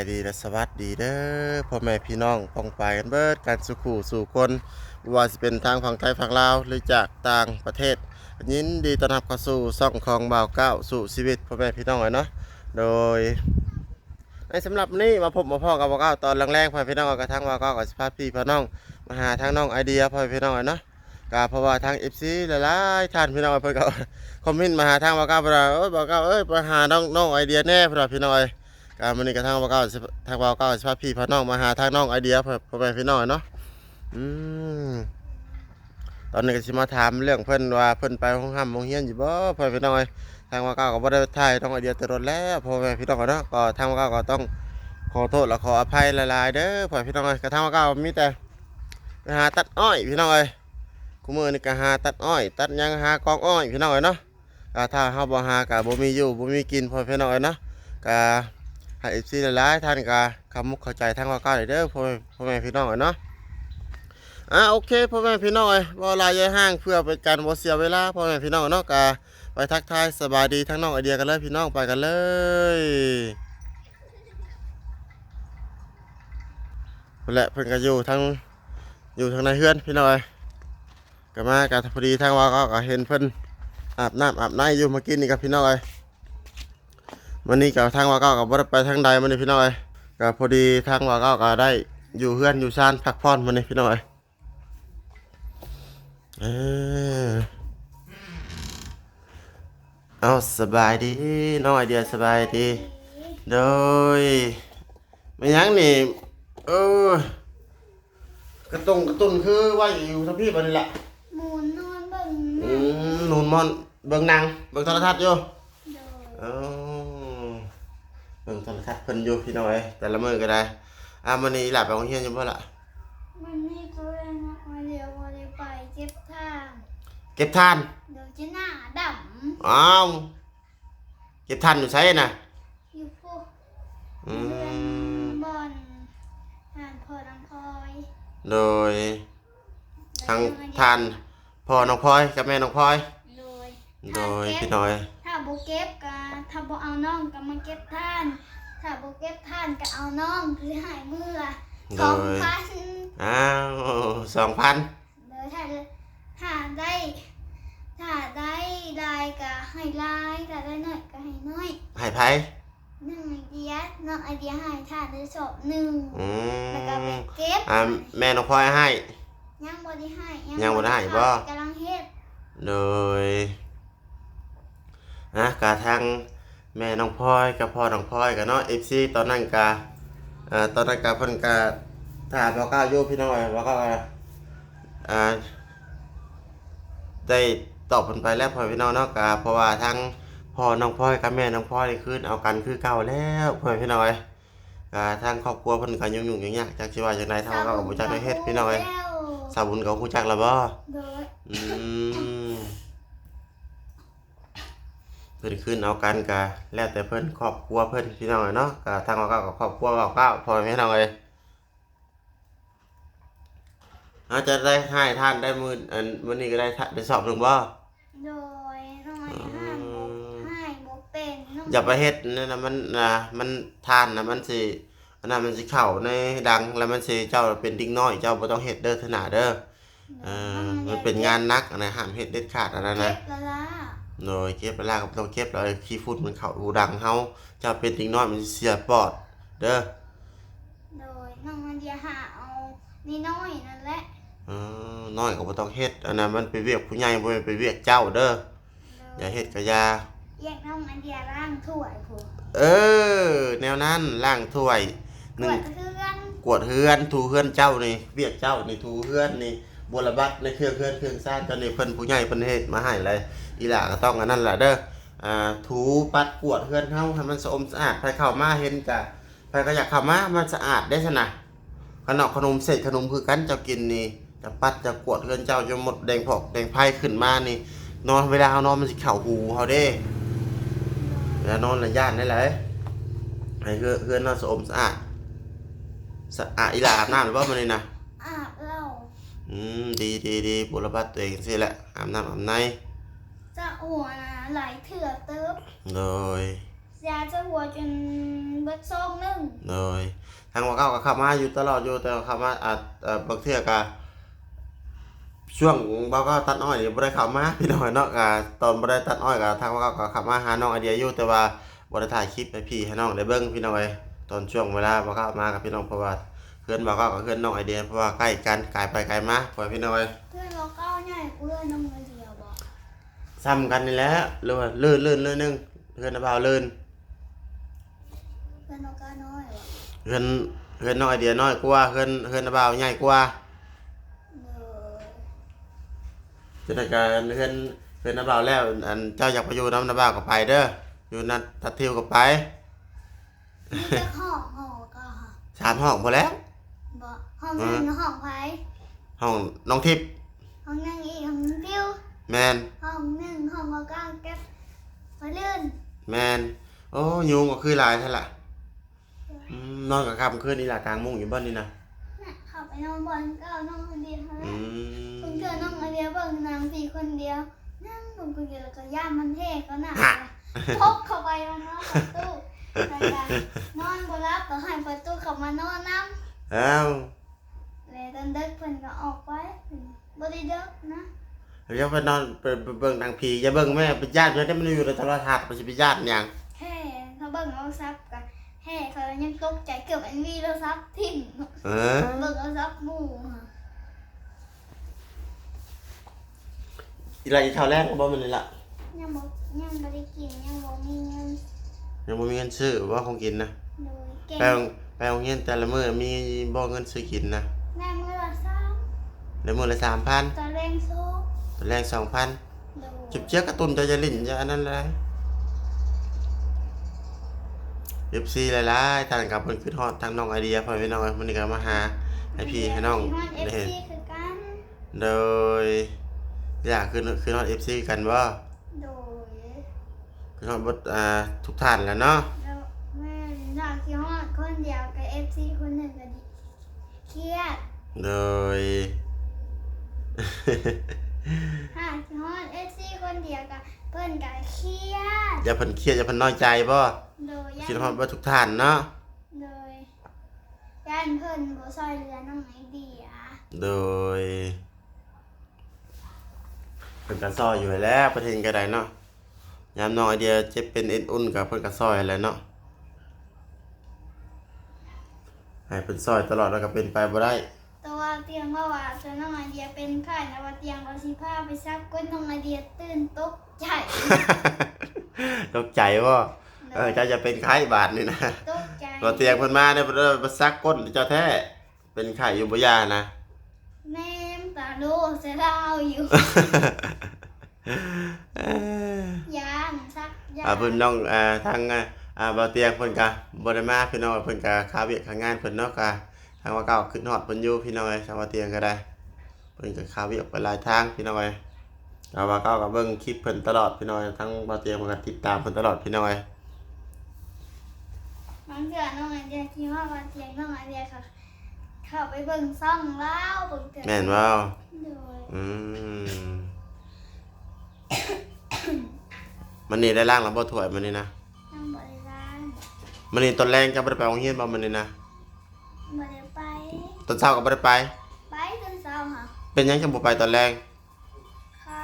ายดีและสวัสดีเด้อพ่อแม่พี่น้องปองไปกันเบิดการสุขูสู่คนว่าจะเป็นทางฝั่งไทยฝั่งลาวหรือจากต่างประเทศยินดีต้อนรับเข้าสู่ซ่องของบ่าวเก้าสู่ชีวิตพ่อแม่พี่น้องเลยเนาะโดยในสำหรับนี้มาพบมาพ่อกับบ่าวเก้าตอนแรกๆพ่อแม่พี่น้องกับทางบ่าวเก้ากับสภาพพี่พี่น้องมาหาทางน้องไอเดียพ่อแม่พี่น้องเลยเนาะก็เพราะว่าทาง FC หลายๆท่านพี่น้องเพิ่นก็คอมเมนต์มาหาทางบ่าวเก้าเพิ่นว่าบ่าวเก้าเอ้ยไปหาน้องน้องไอเดียแน่เพิ่นว่พี่น้องเอ้ย การมันนี้กระทั่งว่าเก้าทางว่าเก้าสิพาพี่พาน้องมาหาทางน้องไอเดียเพื่อพ่อแม่พี่น้องเนาะอืมตอนนี้ก็สิมาถามเรื่องเพิ่นว่าเพิ่นไปห้องห้ามโรงเรียนอยู่บ่พ่อพี่น้องเอ้ยทางว่าเก้าก็บ่ได้ถ่ายน้องไอเดียแตลอดแล้วพ่อแม่พี่น้องเนาะก็ทางว่าเก้าก็ต้องขอโทษและขออภัยหลายๆเด้อพ่อพี่น้องเอ้ยกระทั่งว่าเก้ามีแต่ไปหาตัดอ้อยพี่น้องเอ้ยกูมือนี่ก็หาตัดอ้อย ตัดยังหากองอ้อยพี่น้องเอ้ยเนาะก็ถ้าเฮาบ่หาก็บ่มีอยู่บ่มีกินพ่อพี่น้องเอ้ยเนาะก็ ให้เอฟซีหลายๆท่านก็คำมุกเข้าใจทางว่าก้าวเด้อพ่อแม่พ่อแม่พี่น้องเนาะอ่าโอเคพ่อแม่พี่น้องเอ้บ่ลายายห้างเพื่อเป็นการบ่เสียเวลาพ่อแม่พี่น้องเนาะก็ไปทักทายสบายดีทั้งน้องไอเดียกันเลยพี่น้องไปกันเลยนั่นและเพิ่นก็อยู่ทั้งอยู่ทางในเฮือนพี่น้องเอ้ยก็มาก็พอดีทางว่าก็เห็นเพิ่นอาบน้ำอาบน้ำอยู่เมื่อกี้นี่กับพี่น้องเอ้ย วันนี้กับทางว่าเก้ากับบ่ได้ไปทางใดมันนี่พี่น้อยก็พอดีทางว่าเก้าก็ได้อยู่เฮือนอยู่ชานพักผ่อนมันนี่พี่น้อยเออเอาสบายดีน้องไอเดียสบายดี โดยไม่ยังนี่เออกระตุงกระตุนคือว่าอยู่ทั้งพี่บันนี่แหละหมูนอนเบิ่งอืมหนุนมอนเบิ่งหนังเบิ่งโทรทัศน์อยู่โดยเออ เบิ่งโทรทัศน์เพิ่นอยู่พี่น้อยแต่ละมื้อก็ได้อ่ามื้อนี้หลับไปโรงเรียนอยู่บ่ล่ะมันนี่ก็เลยนะมาเดี๋ยววันนี้ไปเก็บทางเก็บทานเดี๋ยวจะหน้าดอ้าวเก็บทานอยู่ไสน่ะำอยู่พวกอืเพื่อนมบอลหานพอดังพลอยโดยทางทานพ่อน้องพลอยกับแม่น้องพลอยโดยโดยพี่น้อยถ้า โบเก็บก็ถ้าโบเอาน้องก็มาเก็บท่าน ถ้าโบเก็บท่านก็เอาน้องคือหายมือละโดสองยพันอ้าว2,000เดี๋ยวถ้าถ้าได้ถ้าได้ลายก็ให้ลายถ้าได้น้อยก็ให้น้อยให้ไผหนึ่งไอเดียน้องไอเดียให้ทานได้สอบหนึ่งอืแล้วก็ไปมเก็บอ่าแม่น้องพลอยให้ยังบ่ได้ให้ยังบ่ได้ให้บ่กำลังเฮ็ดโดย นะกาทางแม่น้องพลอยกับพ่อน้องพลอยกับเนาะ FC ตอนนั้นกาเอ่อตอนนั้นกาเพิ่นกาถ้าบ่กล้าอยู่พี่น้องเอ้ยบ่กล้าอ่าได้ตอบเพิ่นไปแล้วพ่อพี่น้องเนาะกาเพราะว่าทั้งพ่อน้องพลอยกับแม่น้องพลอยนี่คืนเอากันคือเก่าแล้วพ่อพี่น้องเอ้ยกาทางครอบครัวเพิ่นก็ยุ่งๆยากๆจักสิว่าจังไดทางเราก็บ่จักได้เฮ็ดพี่น้องเอ้ยแล้วสาวบุญก็ฮู้จักแล้วบ่โดยอืม เพิ่นขึ้นเอากันกะแล้วแต่เพิ่นครอบครัวเพิ่นพี่น้องอะเนาะกะทางเราก็กับครอบครัวเราก็พอแม่น้องเอ้ยอาจจะได้ให้ท่านได้มื้ออันมื้อนี้ก็ได้ท่านได้สอบหนึงบ่โดยน้องไอห้ามบ่ให้บ่เป็นน้องอย่าไปเฮ็ดนั่นน่ะมันน่ะมันทานน่ะมันสิอันนั้นมันสิเข้าในดังแล้วมันสิเจ้าเป็นเด็กน้อยเจ้าบ่ต้องเฮ็ดเด้อเถอะหนาเด้อเออมันเป็นงานหนักอันนะห้ามเฮ็ดเด็ดขาดอันนั้นเก็นะบและล่ะ โดยเก็บเวลาก็บ่ต้องเก็บเลยขี้ฝุ่นมันเข้าหูดังเฮาเจะเป็นสิ่งน้อยมันสิเสียปอด เด้อโดยน้องไอเดียหาเอานี่น้อยนั่นแหละเออน้อยก็บ่ต้องเฮ็ดอันนั้นมันเป็นเวียกผู้ใหญ่บ่แม่นเป็นเวียกเจ้าเด้อโดอย่ายเฮ็ดก็อย่าแยกน้องไอเดียร่างถ้วยผู้เออ แนวนั้นล้างถ้วยหถ้นึ่วงยก็คือกันกวดเฮือนถูเฮือนเจ้านี่เวียกเจ้านี่ถูเฮือนนี่บัวระบัดในเครื่องเฮือนเครื่องซ่านเจ้านี่เพิ่นผู้ใหญ่เพิ่นเฮ็ดมาให้เลย อีหล่าก็ต้องอันนั้นล่ะเด้ออ่าถูปัดกวดเฮือนเฮาให้มันสะอมสะอาดใครเข้ามาเห็นกะใครก็อยากเข้ามามันสะอาดได้ซะนะขนมขนมเสร็จขนมคือกันเจ้ากินนี่จะปัดจะกวดเฮือนเจ้าจนหมดแดงผอกแดงไผ่ขึ้นมานี่ นอนเวลาเฮานอนมันสิเข้าหูเฮาเด้เวลานอนละย่านได้เลยให้เฮือนเฮือนนอนสะอมสะอาดสะอาดอีหล่าอาบน้ำหรือว่ามันนี่นะอาบเหล้าอืมดีดีดีบุรพัฒน์ตัวเองสิแหละอาบน้ำอาบใน จะอ้วนนะหลายเถื่อเติบโดยยาจะหัวจนเบิดซองหนึงเลยทางว่าเก้าก็เข้ามาอยู่ตลอดอยู่แต่ว่าเข้ามาอาจเอ่อบางเทื่อก็ช่วงบ่าวก็ตัดอ้อยนี่บ่ได้เข้ามาพี่น้องเนาะก็ตอนบ่ได้ตัดอ้อยก็ทางว่าเก้าก็เข้ามาหาน้องไอเดียอยู่แต่ว่าบ่ได้ถ่ายคลิปให้พี่ให้น้องได้เบิ่งพี่น้องเอ้ยตอนช่วงเวลาบ่าวก็มากับพี่น้องเพราะว่าเพื่อนบ่าวก็กับเพื่อนน้องไอเดียเพราะว่าใกล้กันไกลไปไกลมาพอพี่น้องเอ้ยเพื่อนเราเก้าใหญ่กูเพื่อนน้องเงินเดียวบอก ซ้ำกันนี่แหละหรือว่าลื่นลื่นลื่นนึงเพื่อนบ่าวลื่นเพื่อนเราเก้าน้อยบอกเพื่อนเพื่อนน้องไอเดียน้อยกว่าเพื่อนเพื่อนบ่าวใหญ่กว่าเลยจะได้การเพื่อนเพื่อนน้ำบ่าวแล้ว อันเจ้าอยากไปอยู่น้ำน้ำบ่าวก็ไปเด้ออยู่นั่นทัดทิวก็ไปนี่จะห้องห้องก็ค่ะสามห้องพอแล้วบอกห้องหนึ่งห้องไผ่ห้องน้องทิพย์ห้องนั่งอีกห้องนึงติ้ว แมนห้องหนึ่งห้องเราเก้าเก็บไฟลื่นแมนโอ้ยุงก็คือหลายท่านละอืมนอนกับคำคืนนี่แหละกลางมุ้งอยู่บ้านนี่นะน่ะเข้าไปนอนบนเก้าน้องคนเดียวเท่าอืนั้นมเพื่อนน้องคนเดียวเบิ่งหนางสี่คนเดียว นั่งลงคนเดียวแล้วก็ย่ามันเท่ก็หนักพกเข้าไปมันนอนประตูแล้วก็นอนบนรับก็ให้ประตูเข้ามานอนน้ำเอ้าเลยตอนเด็กเพิ่นก็ออกไปบ่ได้เด็กนะ เดี๋ยวไปนอนไปไปเบิ่งนางผีอย่าเบิ่งแม่เป็นญาติเพื่อนได้มันอยู่ในโทรทัศน์มันจะเป็นญาติหยังแห่เขาเบิ่งเอาซับกันแห่เขายังตกใจเกือบอันวีโทรศัพท์ทิ้งเออเบิ่งเอาซับหมู่ค่ะอีไรอีเท่าแรกก็บ่มันเลยละยังบ่ยังบ่ได้กินยังบ่มีเงินยังบ่มีเงินซื้อว่าของกินนะโดยเก่งไปโรงไปโรงเรียนแต่ละมื้อมีบ่เงินซื้อกินนะแม่มื้อละซ้แล้วมื้อละ3,000ำตะแรงโซตอน แรก2,000โดยจุบเจี๊ยกกระตุ้นจะจะลิ้นจะอันนั้นเลยเอฟซีหลายๆท่านกับเพิ่นขึ้นฮอดทางน้องไอเดียพ่อพี่น้องมื้อนี้ก็มาหาให้พี่ให้น้องฮอดได้เห็น FC คือกันโดยอยากขึ้นขึ้นฮอด FC กันบ่โดยขึ้นฮอดบ่อ่าทุกท่านแหล้วเนาะแล้วแม่อยากสิฮอดคนเดียวกับ FC คนหนึงก็ดิเครียดโดย หากสิฮอด FC คนเดียวกับเพิ่นก็เครียดอย่าเพิ่นเครียดอย่าเพิ่นน้อยใจบ่โดยย่าคิดนฮอดบ่ทุกท่านเนาะโดยย่านเพิ่นบ่ซอยเหลือน้องไอเดียโดยเพิ่นก็ซอยอยู่แล้วประเทศก็ได้เนาะยามน้องไอเดียเจ็บเป็นเอ็นอุ่นก็เพิ่นก็ซอยแหล้วเนาะให้เพิ่นซอยตลอดแล้วก็เป็นไปบ่ได้ แต่ว่าเตียงว่าว่าจะน้องไอเดียเป็นไข้นะว่าเตียงเอาสิพาไปซักก้นน้องไอเดียตื่นตกใจตกใจว่าเออเจ้าจะเป็นไข้บาดนี่นะตกใจพอเตียงเพิ่นมาเนี่ยเพิ่นเริ่มมาซักก้นเจ้าแท้เป็นไข้อยู่บ่ยานะแม่มตาโลเสยดาวอยู่ยานซักยาอ่าเพิ่นน้องอ่าทางอ่าอ่าบ่เตียงเพิ่นก็บ่ได้มาพี่น้องเพิ่นก็ค้าเวียกค้างานเพิ่นเนาะก็ ทางว่าเก่าขึ้นฮอดเพิ่นอยู่พี่น้องเอ้ยทางว่าเตียงก็ได้เพิ่นก็ค้าเวียกไปหลายทางพี่น้องเอ้ยก็ว่าเก่าก็เบิ่งคลิปเพิ่นตลอดพี่น้องเอ้ยทั้งบ่เตียงเพิ่นก็ติดตามเพิ่นตลอดพี่น้องเอ้ยบางเทื่อน้องไอเดียคิดว่าว่าเตียงน้องไอเดียค่ะเข้าไปเบิ่งซ่องเล่าเบิ่งเตือนแม่นบ่โดยอืมมันนี่ได้ล่างแล้วบ่ถ้วยมันนี่นะนั่งบริร้านมันนี่ตอนแรกจะบ่ได้ไปโรงเรียนบ่มันนี่นะบ่ได้ไป ตอนเช้าก็บ่ได้ไป ไปจนเช้าค่ะเป็นหยังจังบ่ไปตอนแรกค่ะ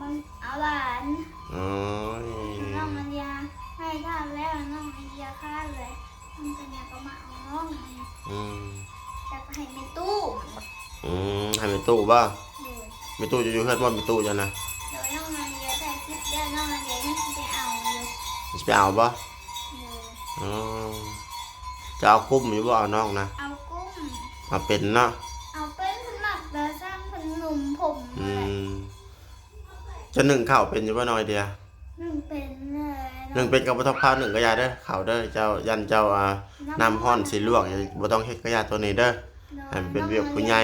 บางเอาหลานอ๋อน้องไอเดียให้ท่านแล้วน้องไอเดียค่าเลยน้องไอเดียก็มาเอาน้องอืมจะไปให้ในตู้อืมให้มีตู้บ่โดยมีตู้อยู่ๆเฮือนบ่มีตู้จังนะโดยน้องไอเดียแต่คิดแล้วน้องไอเดียยังสิไปเอาเลยสิไปเอาบ่โดยอ๋อจะเอากุ้มอยู่บ่เอาน้องนะเอากุ้ง เอาเป็นเนาะเอาเป็นสมัครเดอสร้างเป็นหนุ่มผมอืเลยมจะหนึ่งข้าวเป็นอยู่บ่น้อยเดียวหนึ่งเป็นเลยหนึ่งเป็นกับบ่ต้องข้าวหนึ่งก็อยาเด้อข้าวเด้อเจ้ายันเจ้าอ่าน้ำร้อนสิลวกอย่าบ่ต้องเฮ็ดก็อยาตัวนี้เด้อให้มันเป็นเวียกผู้ใหญ่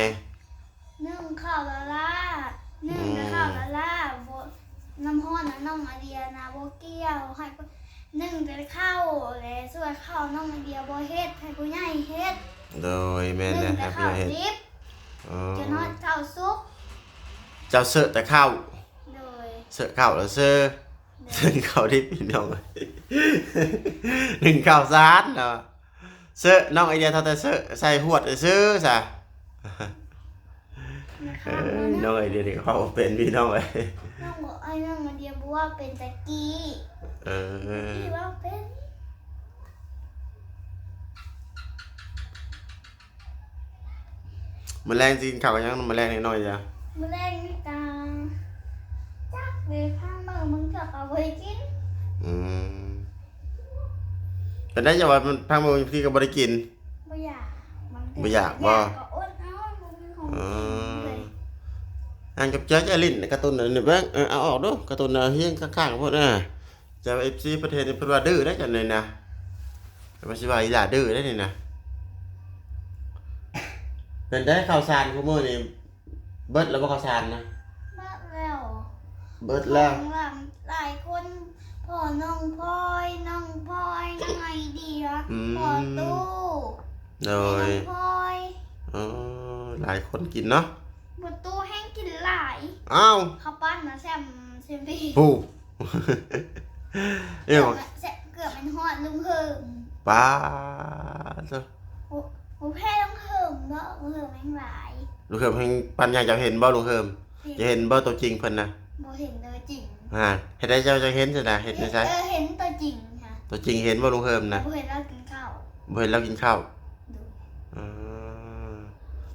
นึ่งข้าวละล่านึ่งแต่ข้าวละล่าโบน้ำห้อนนะน้องไอเดียนะโบเกี้ยวให้ผู้นึ่งแต่ข้าวเลยส่วนข้าวน้องไอเดียโบเฮ็ดให้ผู้ใหญ่เฮ็ด โดยแม่นนึ่นะงคแต่รับข้าวเฮ็ดดิบอ๋อจนฮอดข้าวซุปเจ้าเสิร์ฟแต่ข้าวโดยเสิร์ฟข้าวแล้วเสิร์ฟโซึ่งเขาที่พี่น้องหนึ่งข้าวสารเนาะเสื้อน้องไอเดียเท่าแต่เสื้อใส่หวดซื้อซะ นะคะเอ้ยน้องไอเดียนี่เขาเป็นพี่น้องเลยน้องบอกไอ้น้องมาเดียบอกว่าเป็นตะกี้เออพี่ว่าเป็น มันแรงจริงข่าวกันยังแมันแรงนิดหน่อยจ้ะมือแรกนี่ตาจักเลยข้างมือมึงจะเอาไว้กินอืมเป็นได้จะว่ามันพังมือพี่ก็บ่ได้กินบ่อยากบงทีบ่อยากบ่ก็อดเอาบ่มีของเอกินอเลยอ่านกับเจ้าจะลิ้นการ์ตูนอันนี้เบ้างเออเอาออกดูการ์ตูนเฮียงข้างๆพวกน่ะจะเอฟซีประเทศนี้เพิ่นว่าดื้อได้จังได๋นะว่าสิว่าอีหล่าดื้อได้นี่นะ เป็นได้ข่าวสารคุมื้อนี่เบิดแล้วบ่ข่าวสารนะบ้าแล้วเบิดแล้วของหลังหลายคนพ่อน้องพลอยน้องพลอยน้องไอเดียอืม พ่อตู้โดแม่ยน้องพลอยเออหลายคนกินเนาะบนตู้แห้งกินหลายอ้าวข้าวปั้นนะแซมเซมพี่ผู้เอ้เกืยอบบอกแซมเกือบเป็นหอดลุงเฮิมป้าซะโอ้ โหแพ้ลุงเฮิมเนาะลุงเฮิมแม่งหลายลุงเฮิมเพิ่งปัญญาจะเห็นบ่ลุงเฮิมจะเห็นบ่ตัวจริงเพิ่นนะบ่เห็นตัวจริงอ่าเฮ็ดได้เจ้าจะเห็นซะนะเฮ็ดได้ใช่เออเห็นตัวจริงค่ะตัวจริงเห็นบ่ลุงเฮิมนะบ่เห็นเรากินข้าวบ่เห็นเรากินข้าวดูอ่า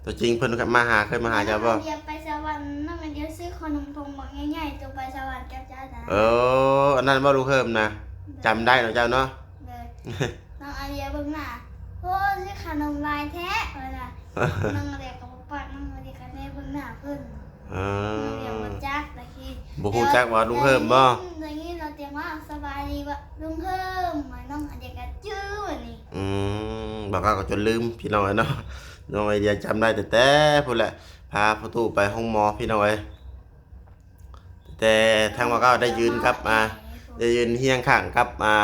ตัวจริงเพิ่นมาหาเคยมาหาเจ้าบ่เดียวไปสวรรค์นั่นมันเดียวซื้อขนมทงบอกง่ายๆตัวไปสวรรค์กับเจ้านะเอออันนั้นบ่ลุงเฮิมนะจำได้เนาะเจ้าเนาะ นมลายแท้เวลาน้องอาเดียกับปากน้องอาเดียกันแน่เบิ่งหน้าเพิ่นเอน้องอาเดียอบ่จักตะกี้บ่ฮู้จักว่าลุงเฮิมบ่อย่างนี้เราเตรียมว่าสบายดีว่าลุงเฮิมเหมือนน้องอาเดียกันจื้อวันนี้อืมบอกก็จนลืมพี่น้องเนาะน้องไอเดียจำได้แต่แต่พุ่นแหละพาประตูไปห้องหมอพี่น้องเอ้ยแต่ทางว่าก็ได้ยืนครับมาได้ยืนเฮียงข้างกับมา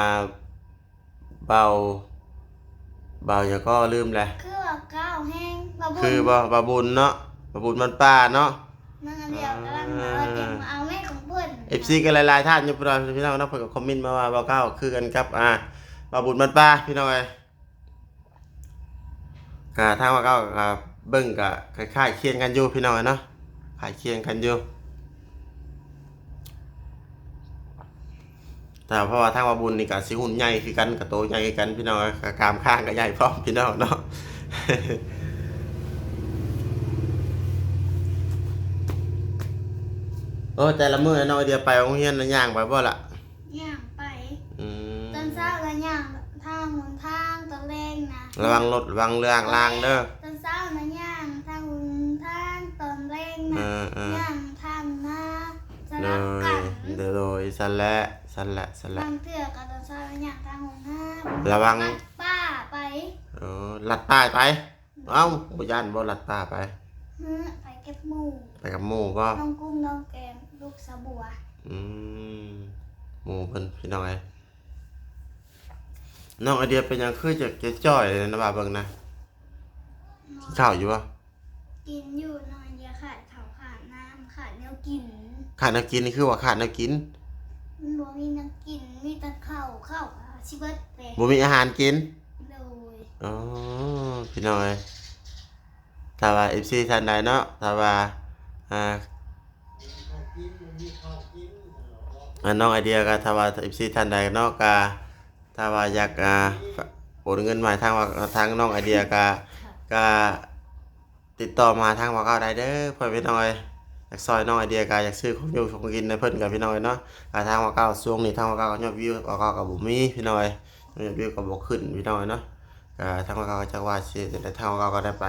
เบาเบาอย่างก็ลืมแหละคือว่าก้าวแห้งบาบุญคือบ่บาบุญเนาะบาบุญมันป้าเนาะน้องอาเดียกำลังมาเตรียมมาเอาแม่ของเพิ่นเอฟซีกันหลายๆท่านอยู่พี่น้องพี่น้องเนาะเพิ่นก็คอมเมนต์มาว่าบ่าเก้าคือกันครับอ่าบาบุญมันป้าพี่น้องเอ้ยก็ทางว่าเก้าก็เบิ่งก็คล้ายๆเคียงกันอยู่พี่น้องเอ้ยเนาะคล้ายเคียงกันอยู่ แต่เพราะว่าทางว่าบุญนี่ก็สิหุ่นใหญ่คือกันกับโตใหญ่คือกันพี่น้องเอ้ยก็กรามข้างก็ใหญ่พร้อมพี่น้องเนาะโอ้แต่ละมื้อน้องไอเดียไปโรงเรียนน่ะย่างไปบ่ล่ะย่างไปอืมตอนเช้าก็ย่างทางหนทางตอนแรงนะระวังรถระวังเรื่องล่างเด้อตอนเช้านะย่างทางหนทางตอนแรงเอนะอเออย่างทางหน้าสโดลับยกันโดยโดยสันแหละ สันแหละสันแหละบางเทื่อก็ตอนเช้าก็ย่างทางหนทางระวัง ลัดป้าไปเออลัดป้ายไป เอ้าบ่ย่านบ่ลัดป้าไปเฮ้อไปเก็บหมูไปกับหมู่บ่น้องกุ้งน้องแกมลูกสะบัวอืมหมู่เพิ่นพี่น้องไอ้น้องไอเดียเป็นหยังคือจะจะจ้อยเลยนะว่าเบิ่งนะกินข้าวอยู่บ่กินอยู่นอนเดียวขาดเขาวขาดน้ำขาดแนวกิน ขาดแน้กินนี่คือว่าขาดแน้กิน มันบ่มีน้ำกินมีแต่ข้าวข้าวชิเบิดเลยบ่มีอาหารกินโดยอ๋อพี่น้องเอ้ยถ้าว่า FC ท่านใดเนาะถ้าว่าอ่าอ่าน้องไอเดียก็ถ้าว่า FC ท่านใดเนาะก็ถ้าว่าอยากอ่าโอนเงินมาทางว่าทางน้องไอเดียก็ก็ติดต่อมาทางว่าเก้าได้เด้อเพื่อนพี่น้องเอ้ย อยากซอยน้องไอเดียก็อยากซื้อของอยู่ของกินในเพิ่นกับพี่น้อยเนาะก็ทางว่าเก้าช่วงนี้ทางว่าเก้าก็ยอดวิวว่าเก้าก็บ่มีพี่น้องเอ้ยยอดวิวก็บ่ขึ้นพี่น้อยเนาะทางเราก็จะว่าสิแต่ทางเราก็ได้ไป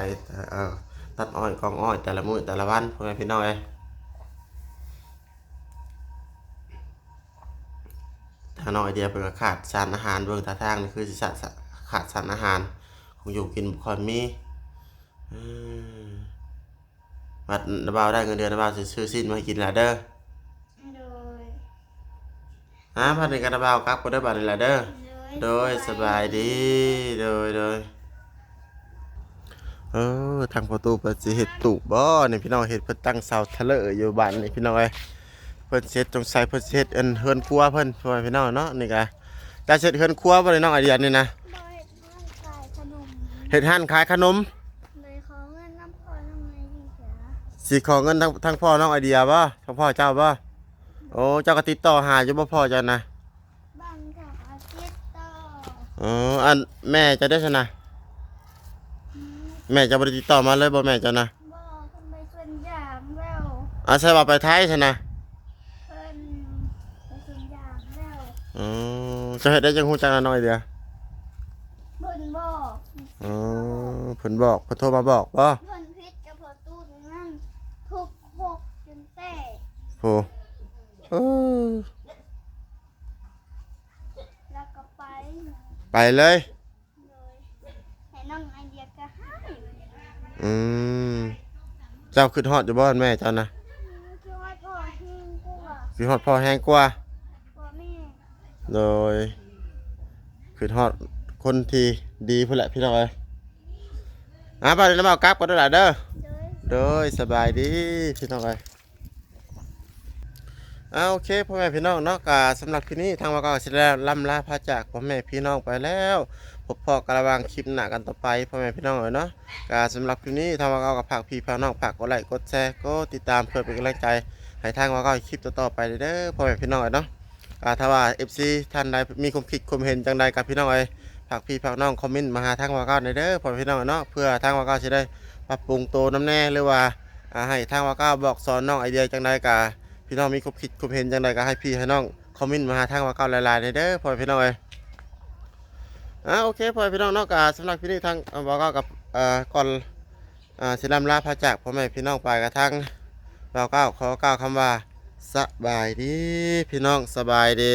เอ่อตัดอ้อยกองอ้อยแต่ละมื้อแต่ละวันพ่อแม่พี่น้อยทางน้องไอเดียเป็นขาดสารอาหารเบื้องท่าทางนี่คือสิสะขาดสารอาหารคงอยู่กินบ่ค่อยมีอืม บัดนบ่าวได้เงินเดือนนบ่าวสิซื้อสิ้นมาให้กินและเด้อโดยฮะบัดนี้ก็นบ่าวกลับก็ได้อบัดนี้ละเด้อโดยสบายดีโดยโดยเออทางประตูเปิดสิเห็ดตุบ่นี่พี่น้องเห็ดเพิ่นตั้งเสาทะเลอยู่บ้านนี่พี่น้องเอ้ยเพิ่นเฮ็ดจงใส่เพิ่นเฮ็ดอันเฮือนครัวเพิ่นพ่อแม่พี่น้องเนาะนี่ก็จะเฮ็ดเฮือนครัวบ่ได้น้องไอเดียนี่นะบอยนั่งขายขนมเฮ็ดห้านขายขนม เลยขอเงินน้ำพอน้ำไงดีเสีย สิขอเงินทั้งทั้งพ่อน้องไอเดียบ่ทั้งพ่อเจ้าบ่โอ้เจ้าก็ติดต่อหาอยู่บ่พ่อเจ้านะบังจากอาทิตย์ต่ออ๋ออันแม่จะได้ชนะ แม่จะบ่ได้ติดต่อมาเลยบ่แม่เจ้านะบ่ขึ้นไปส่วนยางแล้วอาใช่ว่าไปไทยชนะเพิ่นไปส่วนยางแล้วอ๋อเจะเฮ็ดได้จังฮู้จักนะน้องไอเดียเพิ่นบอกอ๋อเพิ่นบอกเพิ่นโทรมาบอกบ่เพิ่นพิษกับพอตู้ตรงนั้นทุกหกจนแตก โอ้เออแล้วก็ไปไปเลยเลยให้น้องไอเดียก็ให้อืมเจ้าขึ้นฮอดอยู่บ่แม่เจ้านะคือว่าพ่อแห้งกว่าขึ้นฮอดพ่อแห้งกว่าพ่อแม่โดยขึ้นฮอดคนที่ดีพุ่นแหละพี่น้องเอ้ยอะไปเลยน้ำเอากลับกันด้วยล่ะเด้อ เลย โดยสบายดี พี่น้องเอ้ย เอาโอเคพ่อแม่พี่น้องเนาะกาสำหรับคลิปนี้ทางวาก็สิได้ล่ำลาพาจากพ่อแม่พี่น้องไปแล้วพบพอกระวังคลิปหน้ากันต่อไปพ่อแม่พี่น้องเอ้ยเนาะกาสำหรับคลิปนี้ทางวาก็กับผักพี่พาน้องฝากกดไลค์กดแชร์กดติดตามเพื่อเป็นกำลังใจให้ทางวาก็คลิปต่อๆไปเด้อพ่อแม่พี่น้องเอ้ยเนาะกาถ้าว่า FC ท่านใดมีความคิดความเห็นจังใดกับพี่น้องเอ้ยฝากพี่ฝากน้องคอมเมนต์มาหาทางวาก็ในเด้อพ่อแม่พี่น้องเอ้ยเนาะเพื่อทางวาก็สิได้ปรับปรุงโตวน้ำแน่หรือว่าให้ทางวาก้าบอกสอนน้องไอเดียจังใดกะ พี่น้องมีความคิดความเห็นจังไดก็ให้พี่ให้น้องคอมเมนต์มาหาทางว่าก้าหลายๆในเด้อพ่อพี่น้องเอ้ยอ่าโอเคพ่อพี่น้องเนากสำหรับพี่นี่ทางว่าก้ากับเอ่อก่อนอ่าสิลำลาพระจากพ่อแม่พี่น้องไปกระทั่งเราก้าวขอก้าวคำว่าสบายดีพี่น้องสบายดี